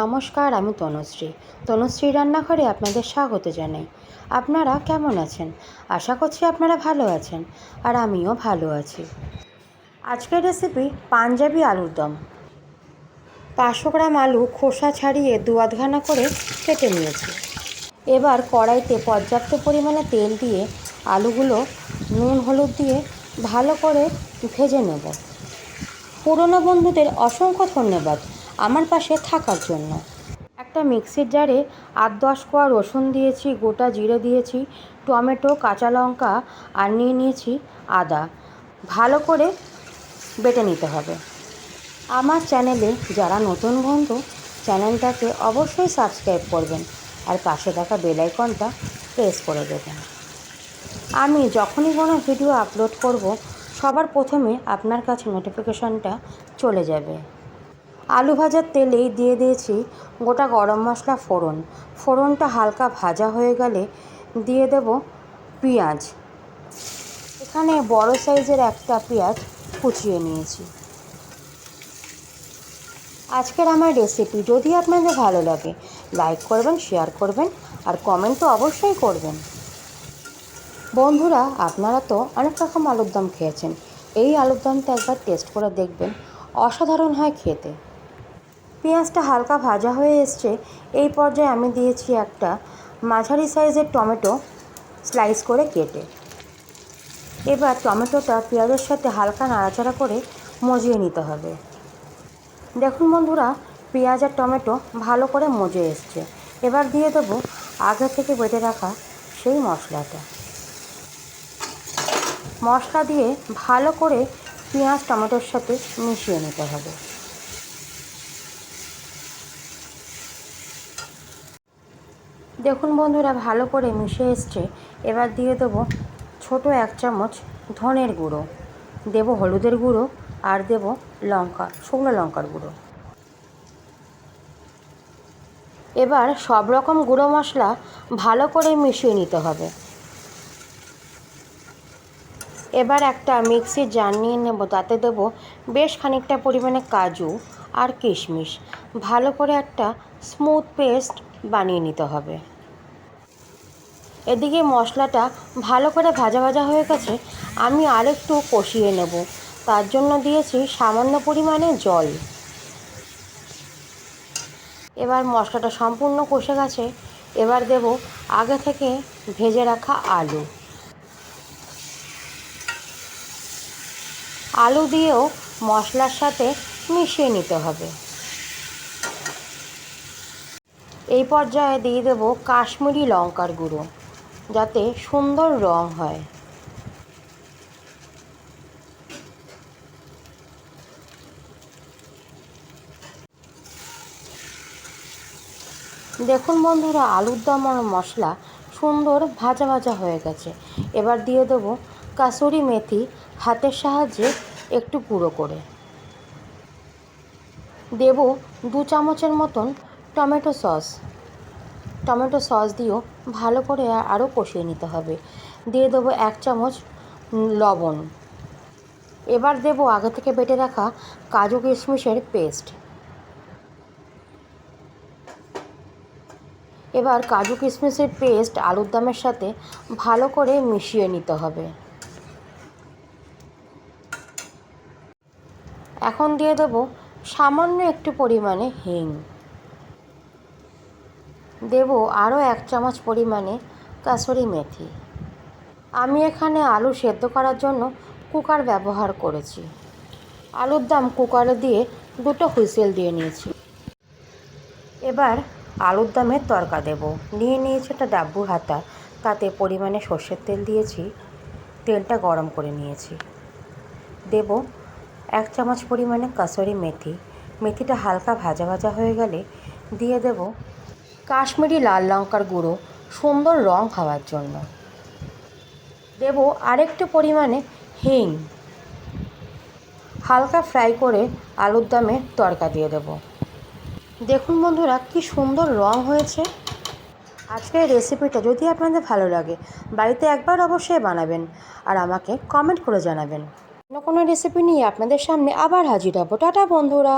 নমস্কার, আমি তনুশ্রী। তনুশ্রী রান্নাঘরে আপনাদের স্বাগত জানাই। আপনারা কেমন আছেন? আশা করছি আপনারা ভালো আছেন আর আমিও ভালো আছি। আজকের রেসিপি পাঞ্জাবি আলুর দম। পাঁচশো গ্রাম আলু খোসা ছাড়িয়ে দু আধখানা করে কেটে নিয়েছি। এবার কড়াইতে পর্যাপ্ত পরিমাণে তেল দিয়ে আলুগুলো নুন, হলুদ দিয়ে ভালো করে ভেজে নেব। পুরনো বন্ধুদের অসংখ্য ধন্যবাদ। আমার পাশে থাকার জন্য। একটা মিক্সির জারে আট দশ কোয়া রসুন দিয়েছি, গোটা জিরে দিয়েছি, টমেটো, কাঁচা লঙ্কা আর নিয়ে নিয়েছি আদা। ভালো করে বেটে নিতে হবে। আমার চ্যানেলে যারা নতুন বন্ধু, চ্যানেলটাকে অবশ্যই সাবস্ক্রাইব করবেন আর পাশে থাকা বেল আইকনটা প্রেস করে দেবেন। আমি যখনই কোনো ভিডিও আপলোড করব, সবার প্রথমে আপনার কাছে নোটিফিকেশানটা চলে যাবে। আলু ভাজার তেলেই দিয়ে দিয়েছি গোটা গরম মশলা ফোড়ন। ফোড়নটা হালকা ভাজা হয়ে গেলে দিয়ে দেব পেঁয়াজ। এখানে বড় সাইজের একটা পেঁয়াজ কুচিয়ে নিয়েছি। আজকের আমার রেসিপি যদি আপনাদের ভালো লাগে, লাইক করবেন, শেয়ার করবেন আর কমেন্ট তো অবশ্যই করবেন। বন্ধুরা, আপনারা তো অনেক রকম আলুর দম খেয়েছেন। এই আলুর দমটা একবার টেস্ট করে দেখবেন। অসাধারণ হয় খেতে। পেঁয়াজটা হালকা ভাজা হয়ে এসছে, এই পর্যায়ে আমি দিয়েছি একটা মাঝারি সাইজের টমেটো স্লাইস করে কেটে। এবার টমেটোটা পেঁয়াজের সাথে হালকা নাড়াচাড়া করে মজিয়ে নিতে হবে। দেখুন বন্ধুরা, পেঁয়াজ আর টমেটো ভালো করে মজে এসছে। এবার দিয়ে দেবো আগে থেকে বেটে রাখা সেই মশলাটা। মশলা দিয়ে ভালো করে পেঁয়াজ টমেটোর সাথে মিশিয়ে নিতে হবে। দেখুন বন্ধুরা, ভালো করে মিশে এসছে। এবার দিয়ে দেবো ছোট এক চামচ ধনের গুঁড়ো। দেব হলুদের গুঁড়ো আর দেব লঙ্কা, শুকনো লঙ্কার গুঁড়ো। এবার সব রকম গুঁড়ো মশলা ভালো করে মিশিয়ে নিতে হবে। এবার একটা মিক্সির জার নিয়ে নেব, তাতে দেব বেশ খানিকটা পরিমাণে কাজু আর কিশমিশ। ভালো করে একটা স্মুথ পেস্ট বানিয়ে নিতে হবে। এদিকে মশলাটা ভালো করে ভাজা ভাজা হয়ে গেছে, আমি আরেকটু কষিয়ে নেব। তার জন্য দিয়েছি সামান্য পরিমাণে জল। এবার মশলাটা সম্পূর্ণ কষে গেছে। এবার দেব আগে থেকে ভেজে রাখা আলু। আলু দিয়েও মশলার সাথে মিশিয়ে নিতে হবে। এই পর্যায়ে দিয়ে দেবো কাশ্মীরি লঙ্কার গুঁড়ো, যাতে সুন্দর রং হয়। দেখুন বন্ধুরা, আলুর দম আর মশলা সুন্দর ভাজা ভাজা হয়ে গেছে। এবার দিয়ে দেবো কাসুরি মেথি হাতের সাহায্যে একটু গুঁড়ো করে। দেব দু চামচের মতন টমেটো সস। টমেটো সস দিয়েও ভালো করে আরও কষিয়ে নিতে হবে। দিয়ে দেবো এক চামচ লবণ। এবার দেব আগে থেকে বেটে রাখা কাজু কিশমিশের পেস্ট। এবার কাজু কিশমিশের পেস্ট আলুর দমের সাথে ভালো করে মিশিয়ে নিতে হবে। এখন দিয়ে দেবো সামান্য একটু পরিমাণে হিং। দেব আরও এক চামচ পরিমাণে কাসুরি মেথি। আমি এখানে আলু সেদ্ধ করার জন্য কুকার ব্যবহার করেছি। আলুর দাম কুকারে দিয়ে দুটো হুইসেল দিয়ে নিয়েছি। এবার আলুর দামের তরকা দেব। নিয়ে নিয়েছি একটা ডাব্বু হাতা। তাতে পরিমাণে সর্ষের তেল দিয়েছি। তেলটা গরম করে নিয়েছি। দেব এক চামচ পরিমাণে কাসুরি মেথি। মেথিটা হালকা ভাজা ভাজা হয়ে গেলে দিয়ে দেব কাশ্মীরি লাল লঙ্কার গুঁড়ো, সুন্দর রং হওয়ার জন্য। দেব আরেকটু পরিমাণে হিং। হালকা ফ্রাই করে আলুর দামে তরকা দিয়ে দেব। দেখুন বন্ধুরা, কি সুন্দর রং হয়েছে। আজকের রেসিপিটা যদি আপনাদের ভালো লাগে, বাড়িতে একবার অবশ্যই বানাবেন আর আমাকে কমেন্ট করে জানাবেন। অন্য কোনো রেসিপি নিয়ে আপনাদের সামনে আবার হাজির হব। টাটা বন্ধুরা।